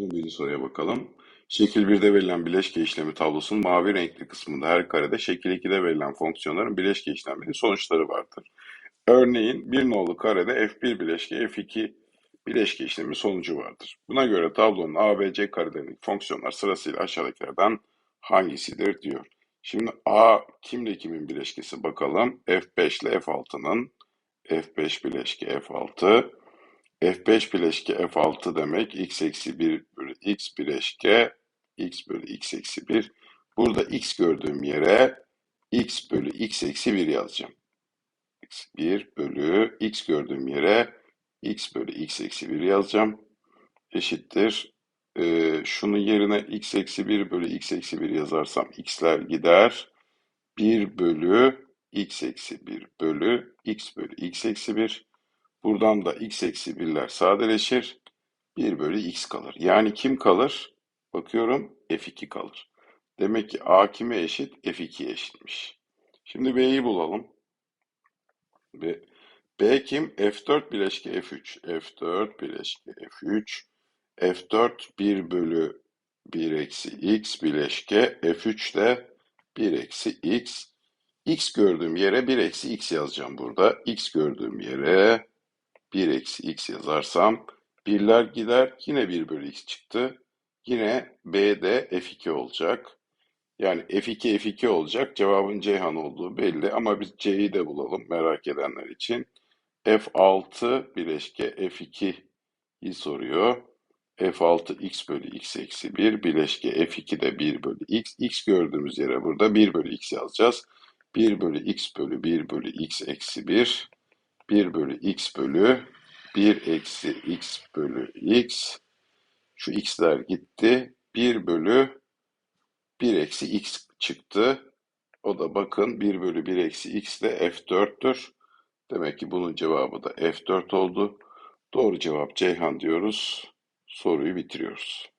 11. soruya bakalım. Şekil 1'de verilen bileşke işlemi tablosunun mavi renkli kısmında her karede şekil 2'de verilen fonksiyonların bileşke işlemlerinin sonuçları vardır. Örneğin bir nolu karede F1 bileşke F2 bileşke işlemi sonucu vardır. Buna göre tablonun A ve C karelerindeki fonksiyonlar sırasıyla aşağıdakilerden hangisidir diyor. Şimdi A kimle kimin bileşkesi bakalım. F5 ile F6'nın F5 bileşke F6 F5 bileşke F6 demek x eksi 1 bölü x bileşke x bölü x eksi 1. Burada x gördüğüm yere x bölü x eksi 1 yazacağım. x 1 bölü x gördüğüm yere x bölü x eksi 1 yazacağım. Eşittir. Ee, şunun yerine x eksi 1 bölü x eksi 1 yazarsam x'ler gider. 1 bölü x eksi 1 bölü x bölü x eksi 1. Buradan da x eksi 1'ler sadeleşir. 1 bölü x kalır. Yani kim kalır? Bakıyorum f2 kalır. Demek ki a kime eşit? f2'ye eşitmiş. Şimdi b'yi bulalım. B, b kim? f4 bileşke f3. f4 bileşke f3. f4 1 bölü 1 eksi x bileşke f3 de 1 eksi x. x gördüğüm yere 1 eksi x yazacağım burada. x gördüğüm yere 1 eksi x yazarsam birler gider yine 1 bölü x çıktı. Yine B'de F2 olacak. Yani F2 F2 olacak. Cevabın Ceyhan olduğu belli ama biz C'yi de bulalım merak edenler için. F6 bileşke F2'yi soruyor. F6 x bölü x eksi 1 bileşke F2 de 1 bölü x. x gördüğümüz yere burada 1 bölü x yazacağız. 1 bölü x bölü 1 bölü x eksi 1. 1 bölü x bölü 1 eksi x bölü x. Şu x'ler gitti. 1 bölü 1 eksi x çıktı. O da bakın 1 bölü 1 eksi x de f4'tür. Demek ki bunun cevabı da f4 oldu. Doğru cevap Ceyhan diyoruz. Soruyu bitiriyoruz.